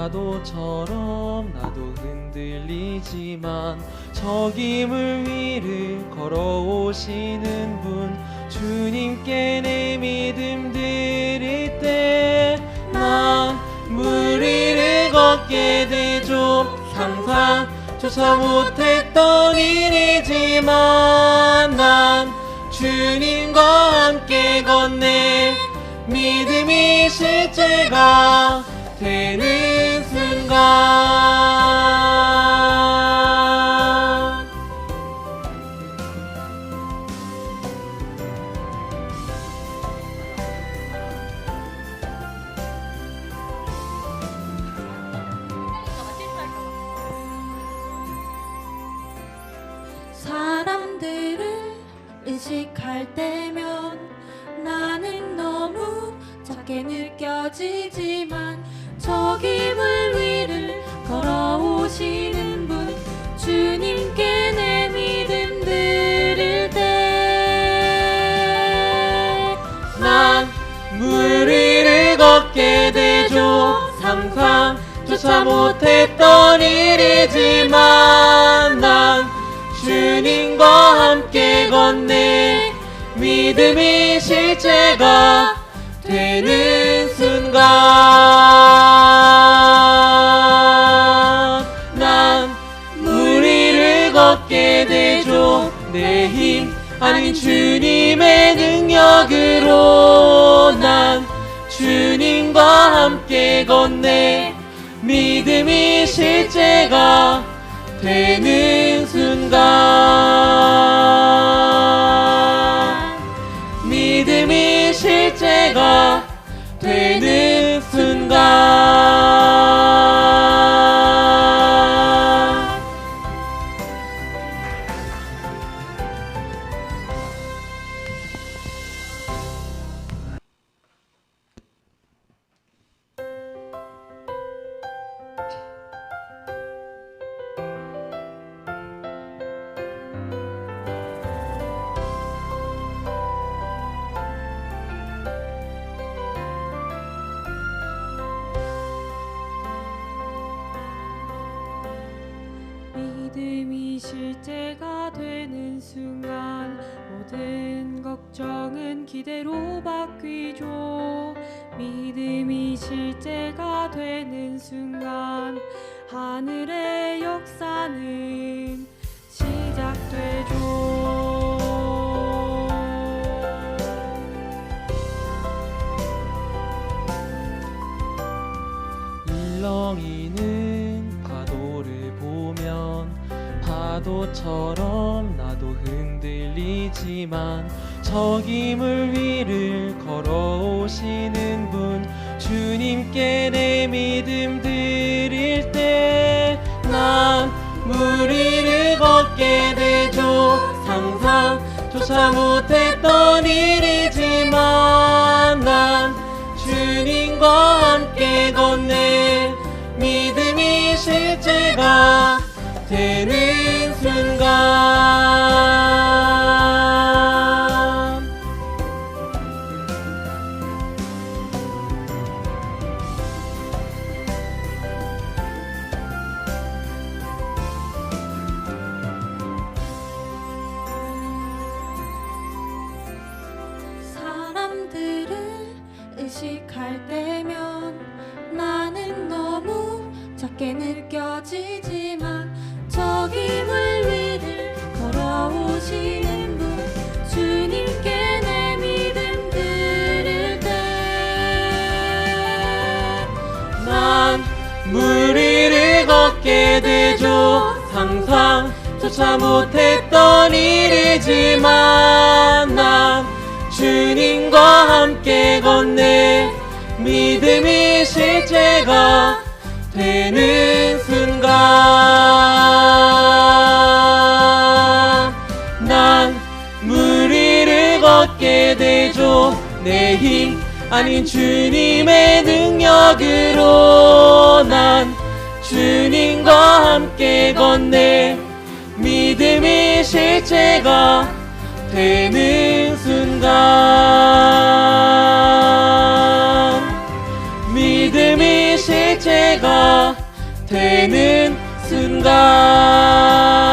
파도처럼 나도 흔들리지만 저김을 위를 걸어오시는 분 주님께 내 믿음 드릴 때난 물 위를 걷게 되죠. 상상 조차 못했던 일이지만 난 주님과 함께 걷네. 믿음이 실제가 의식할 때면 나는 너무 작게 느껴지지만 저기 물 위를 걸어오시는 분 주님께 내 믿음 드릴 난물 위를 걷게 되죠. 상상조차 못했던 일이지만 걷네. 믿음이 실제가 되는 순간 난물 위를 걷게 되죠. 내 힘 아닌 주님의 능력으로 난 주님과 함께 걷네. 믿음이 실제가 되는 순간 믿음이 실제가 되는 순간 모든 걱정은 기대로 바뀌죠. 믿음이 실제가 되는 순간 하늘의 역사는 시작되죠. 일렁이는 파도처럼 나도 흔들리지만 저 기 물 위를 걸어오시는 분 주님께 내 믿음 드릴 때난물 위를 걷게 되죠. 상상조차 못했던 일이지만 난 주님과 함께 걷네. 믿음이 실제가 되는 사람들을 의식할 때면 나는 너무 작게 느껴지지만 저기 물 주님께 내 믿음 드릴 난물 위를 걷게 되죠. 상상 조차 못했던 일이지만 난 주님과 함께 걷네. 믿음이 실제가 되는 걷게 되죠 내 힘 아닌 주님의 능력으로 난 주님과 함께 걷네. 믿음이 실제가 되는 순간. 믿음이 실제가 되는 순간